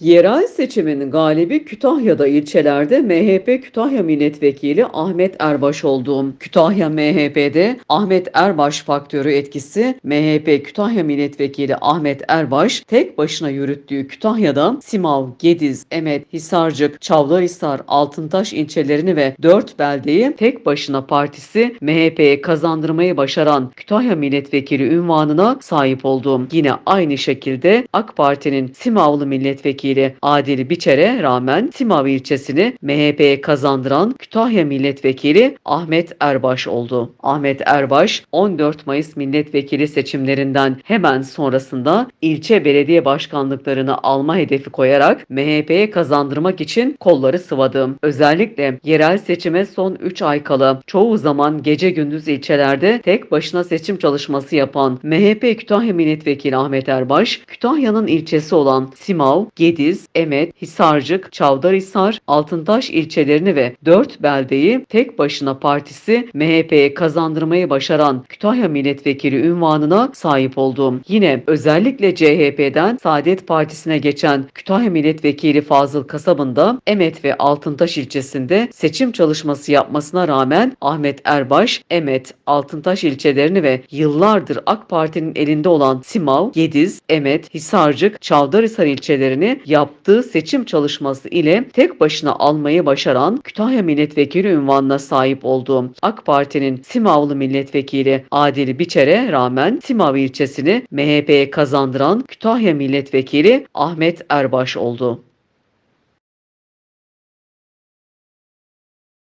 Yerel seçimin galibi Kütahya'da ilçelerde MHP Kütahya Milletvekili Ahmet Erbaş oldu. Kütahya MHP'de Ahmet Erbaş faktörü etkisi MHP Kütahya Milletvekili Ahmet Erbaş tek başına yürüttüğü Kütahya'da Simav, Gediz, Emet, Hisarcık, Çavdarhisar, Altıntaş ilçelerini ve 4 beldeyi tek başına partisi MHP'ye kazandırmayı başaran Kütahya Milletvekili ünvanına sahip oldu. Yine aynı şekilde AK Parti'nin Simavlı Milletvekili Adil Biçer'e rağmen Simav ilçesini MHP'ye kazandıran Kütahya Milletvekili Ahmet Erbaş oldu. Ahmet Erbaş 14 Mayıs milletvekili seçimlerinden hemen sonrasında ilçe belediye başkanlıklarını alma hedefi koyarak MHP'ye kazandırmak için kolları sıvadı. Özellikle yerel seçime son 3 ay kala çoğu zaman gece gündüz ilçelerde tek başına seçim çalışması yapan MHP Kütahya Milletvekili Ahmet Erbaş, Kütahya'nın ilçesi olan Simav, Gediz, Emet, Hisarcık, Çavdarhisar, Altıntaş ilçelerini ve 4 beldeyi tek başına partisi MHP'ye kazandırmayı başaran Kütahya Milletvekili ünvanına sahip oldu. Yine özellikle CHP'den Saadet Partisi'ne geçen Kütahya Milletvekili Fazıl Kasab'ın da Emet ve Altıntaş ilçesinde seçim çalışması yapmasına rağmen Ahmet Erbaş, Emet, Altıntaş ilçelerini ve yıllardır AK Parti'nin elinde olan Simav, Gediz, Emet, Hisarcık, Çavdarhisar ilçelerini yaptığı seçim çalışması ile tek başına almayı başaran Kütahya Milletvekili ünvanına sahip oldu. AK Parti'nin Simavlı Milletvekili Adil Biçer'e rağmen Simav ilçesini MHP'ye kazandıran Kütahya Milletvekili Ahmet Erbaş oldu.